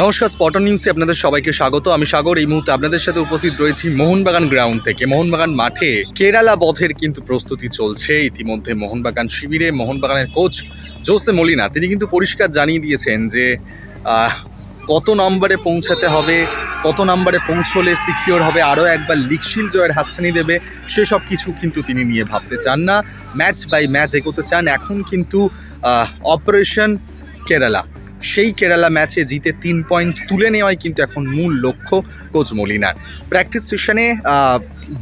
নমস্কার স্পটন নিউজে আপনাদের সবাইকে স্বাগত। আমি সাগর, এই মুহূর্তে আপনাদের সাথে উপস্থিত রয়েছি মোহনবাগান গ্রাউন্ড থেকে। মোহনবাগান মাঠে কেরালা বধের কিন্তু প্রস্তুতি চলছে। ইতিমধ্যে মোহনবাগান শিবিরে মোহনবাগানের কোচ জোসে মলিনা, তিনি কিন্তু পরিষ্কার জানিয়ে দিয়েছেন যে কত নম্বরে পৌঁছাতে হবে, কত নম্বরে পৌঁছলে সিকিওর হবে, আরও একবার লিকশিল জয়ের হাতছানি দেবে, সেসব কিছু কিন্তু তিনি নিয়ে ভাবতে চান না। ম্যাচ বাই ম্যাচ এগোতে চান। এখন কিন্তু অপারেশন কেরালা। সেই কেরালা ম্যাচে জিতে তিন পয়েন্ট তুলে নেওয়াই কিন্তু এখন মূল লক্ষ্য কোচ মলিনার। প্র্যাকটিস সেশনে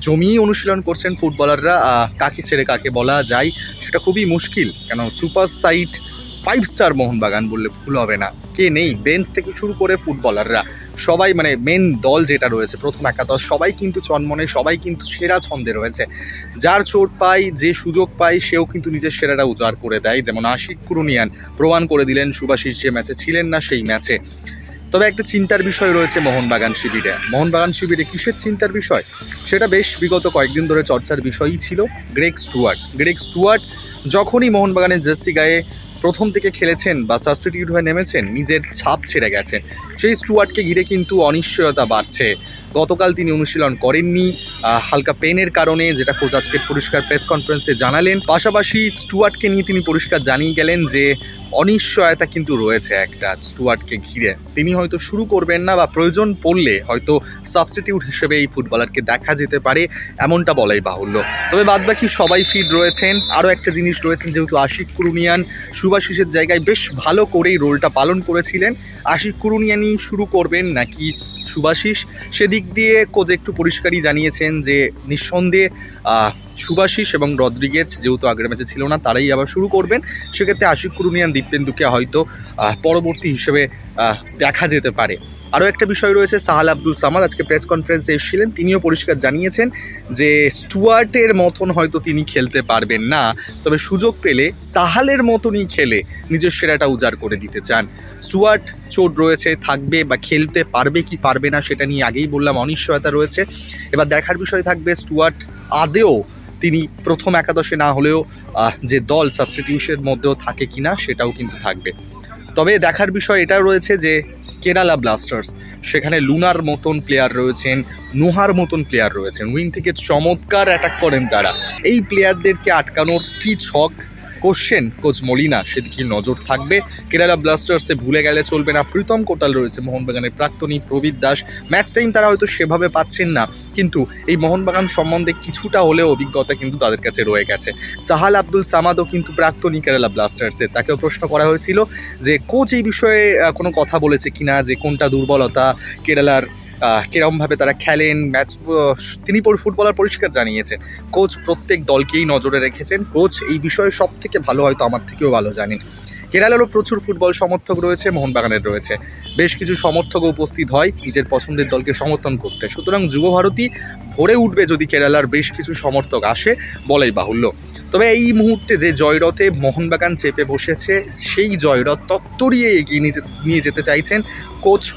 জমিয়ে অনুশীলন করছেন ফুটবলাররা কাকে ছেড়ে কাকে বলা যায় সেটা খুবই মুশকিল। কেন super site five star Mohun Bagan বললে ভুল হবে না। কে নেই? বেঞ্চ থেকে শুরু করে ফুটবলাররা সবাই মানে মেন দল যেটা রয়েছে, প্রথম একাদশ, সবাই কিন্তু চনমনে, সবাই কিন্তু সেরা ছন্দে রয়েছে। যার চোট পায়, যে সুযোগ পায়, সেও কিন্তু নিজের সেরাটা উজাড় করে দেয়। যেমন আশিক কুরুনিয়ান, প্রমাণ করে দিলেন সুভাষিস যে ম্যাচে ছিলেন না সেই ম্যাচে। তবে একটা চিন্তার বিষয় রয়েছে মোহনবাগান শিবিরে। মোহনবাগান শিবিরে কিসের চিন্তার বিষয়? সেটা বেশ বিগত কয়েকদিন ধরে চর্চার বিষয়ই ছিল। Greg Stewart. গ্রেগ স্টুয়ার্ট যখনই মোহনবাগানের জার্সি গায়ে প্রথম থেকে খেলেছেন বা সাবস্টিটিউট হয়ে নেমেছেন, নিজের ছাপ ছেড়ে গেছেন। সেই স্টুয়ার্টকে ঘিরে কিন্তু অনিশ্চয়তা বাড়ছে। গতকাল তিনি অনুশীলন করেননি। হালকা পেনের কারণে, যেটা কোচ আজকের পরিষ্কার প্রেস কনফারেন্সে জানালেন। পাশাপাশি স্টুয়ার্টকে নিয়ে তিনি পরিষ্কার জানিয়ে গেলেন যে অনিশ্চয়তা কিন্তু রয়েছে একটা স্টুয়ার্টকে ঘিরে। তিনি হয়তো শুরু করবেন না বা প্রয়োজন পড়লে হয়তো সাবস্টিটিউট হিসেবে এই ফুটবলারকে দেখা যেতে পারে, এমনটা বলাই বাহুল্য। তবে বাদবাকি সবাই ফিট রয়েছেন। আরও একটা জিনিস রয়েছেন যেহেতু আশিক কুরুনিয়ান সুভাশিসের জায়গায় বেশ ভালো করেই রোলটা পালন করেছিলেন। আশিক কুরুনিয়ানই শুরু করবেন নাকি সুভাশিস সেদিক দিয়ে কোচ একটু পরিষ্কারই জানিয়েছেন যে নিঃসন্দেহে সুভাষিস এবং রদ্রিগেজ যেহেতু আগের ম্যাচে ছিল না, তারাই আবার শুরু করবেন। সেক্ষেত্রে আশিক কুরুনিয়ান, দীপেন্দুকে হয়তো পরবর্তী হিসেবে দেখা যেতে পারে। আরও একটা বিষয় রয়েছে, সাহাল আব্দুল সামাদ আজকে প্রেস কনফারেন্সে এসেছিলেন। তিনিও পরিষ্কার জানিয়েছেন যে, স্টুয়ার্টের মতন হয়তো তিনি খেলতে পারবেন না। তবে সুযোগ পেলে সাহালের মতনই খেলে নিজের সেরাটা উজাড় করে দিতে চান। স্টুয়ার্ট চোট রয়েছে, থাকবে বা খেলতে পারবে কি পারবে না সেটা নিয়ে আগেই বললাম, অনিশ্চয়তা রয়েছে। এবার দেখার বিষয় থাকবে, স্টুয়ার্ট আদেও তিনি প্রথম একাদশে না হলেও যে দল সাবস্টিটিউশনের মধ্যেও থাকে কি না সেটাও কিন্তু থাকবে। তবে দেখার বিষয় এটা রয়েছে যে কেরালা ব্লাস্টার্স সেখানে লুনার মতন প্লেয়ার রয়েছেন নুহার মতন প্লেয়ার রয়েছেন। উইন থেকে চমৎকার অ্যাটাক করেন তারা। এই প্লেয়ারদেরকে আটকানোর কী ছক? কোশ্চেন কোচ মলিনা, সেদিকে নজর থাকবে। কেরালা ব্লাস্টার্সে ভুলে গেলে চলবে না। প্রীতম কোটাল রয়েছে মোহনবাগানের প্রাক্তনী প্রবীর দাস। ম্যাচ টাইম তারা হয়তো সেভাবে পাচ্ছেন না। কিন্তু এই মোহনবাগান সম্বন্ধে কিছুটা হলেও অভিজ্ঞতা কিন্তু তাদের কাছে রয়ে গেছে। সাহাল আব্দুল সামাদও কিন্তু প্রাক্তনী কেরালা ব্লাস্টার্সের তাকেও প্রশ্ন করা হয়েছিল যে, কোচ এই বিষয়ে কোনো কথা বলেছে কিনা? যে, কোনটা দুর্বলতা? কেরালার আহ, কিরমভাবে তারা খেলেন ম্যাচ তিনি ফুটবলার পরিষ্কার জানিয়েছেন। কোচ প্রত্যেক দলকেই নজরে রেখেছেন। কোচ এই বিষয়ে সব থেকে ভালো হয়তো আমার থেকেও ভালো জানেন। কেরালারও প্রচুর ফুটবল সমর্থক রয়েছে মোহনবাগানের রয়েছে। বেশ কিছু সমর্থকও উপস্থিত হয় নিজের পছন্দের দলকে সমর্থন করতে। সুতরাং যুব ভারতী ভরে উঠবে যদি কেরালার বেশ কিছু সমর্থক আসে বলাই বাহুল্য। তবে এই মুহূর্তে যে জয়রথে মোহনবাগান চেপে বসেছে সেই জয়রথ তত্তরিয়ে এগিয়ে নিয়ে যেতে চাইছেন coach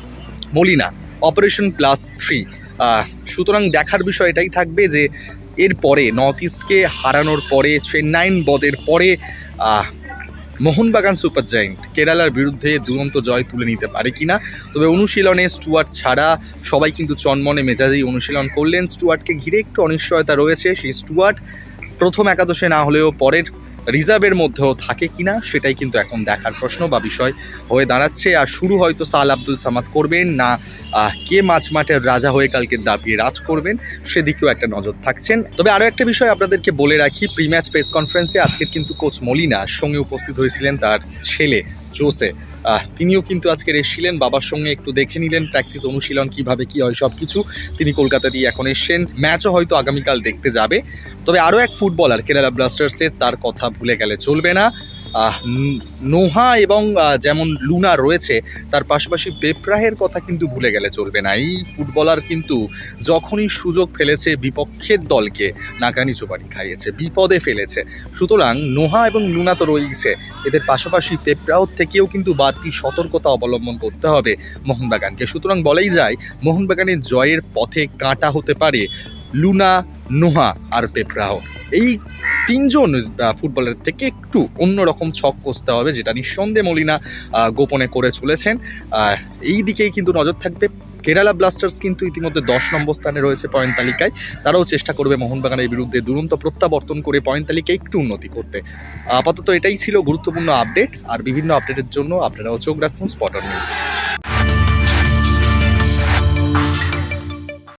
Molina. Operation plus three. সুতরাং দেখার বিষয় এটাই থাকবে যে এর পরে নর্থ ইস্টকে হারানোর পরে, চেন্নাইন বদের পরে মোহনবাগান সুপার জায়েন্ট কেরালার বিরুদ্ধে দুরন্ত জয় তুলে নিতে পারে কি না তবে অনুশীলনে স্টুয়ার্ট ছাড়া সবাই কিন্তু চনমনে মেজাজেই অনুশীলন করলেন। স্টুয়ার্টকে ঘিরে একটু অনিশ্চয়তা রয়েছে। সেই স্টুয়ার্ট প্রথম একাদশে না হলেও পরের রিজার্ভের মধ্যেও থাকে কি না সেটাই কিন্তু এখন দেখার প্রশ্ন বা বিষয় হয়ে দাঁড়াচ্ছে। আর শুরু হয়তো সাল আব্দুল সামাদ করবেন না কে মাছ মাঠের রাজা হয়ে কালকে দাপিয়ে রাজ করবেন সেদিকেও একটা নজর থাকছেন। তবে আরও একটা বিষয় আপনাদেরকে বলে রাখি প্রি ম্যাচ প্রেস কনফারেন্সে আজকের কিন্তু কোচ মলিনা সঙ্গে উপস্থিত হয়েছিলেন তার ছেলে জোসে। তিনিও কিন্তু আজকের এসেছিলেন। বাবার সঙ্গে একটু দেখে নিলেন প্র্যাকটিস অনুশীলন, কীভাবে কি হয় সব কিছু তিনি কলকাতা দিয়ে এখন এসছেন। ম্যাচও হয়তো আগামীকাল দেখতে যাবে। তবে আরও এক ফুটবলার, কেরালা ব্লাস্টার্সের, তার কথা ভুলে গেলে চলবে ন- নোহা এবং যেমন লুনা রয়েছে, তার পাশাপাশি বেপ্রাহের কথা কিন্তু ভুলে গেলে চলবে না। এই ফুটবলার কিন্তু যখনই সুযোগ ফেলেছে বিপক্ষের দলকে নাকানি চোবানি খাইয়েছে, বিপদে ফেলেছে। সুতরাং নোহা এবং লুনা তো রয়েছে এদের পাশাপাশি পেপ্রাও থেকেও কিন্তু বাড়তি সতর্কতা অবলম্বন করতে হবে মোহনবাগানকে। সুতরাং বলাই যায়, মোহনবাগানের জয়ের পথে কাঁটা হতে পারে লুনা, নোহা আর পেপ্রাও। এই তিনজন ফুটবলের থেকে একটু অন্যরকম ছক কষতে হবে, যেটা নিঃসন্দেহে মলিনা গোপনে করে চলেছেন। এই দিকেই কিন্তু নজর থাকবে কেরালা ব্লাস্টার্স কিন্তু ইতিমধ্যে দশ নম্বর স্থানে রয়েছে পয়েন্ট তালিকায়। তারাও চেষ্টা করবে মোহনবাগানের বিরুদ্ধে দুরন্ত প্রত্যাবর্তন করে পয়েন্ট তালিকায় একটু উন্নতি করতে। আপাতত এটাই ছিল গুরুত্বপূর্ণ আপডেট, আর বিভিন্ন আপডেটের জন্য আপনারাও চোখ রাখুন স্পটার নিউজ।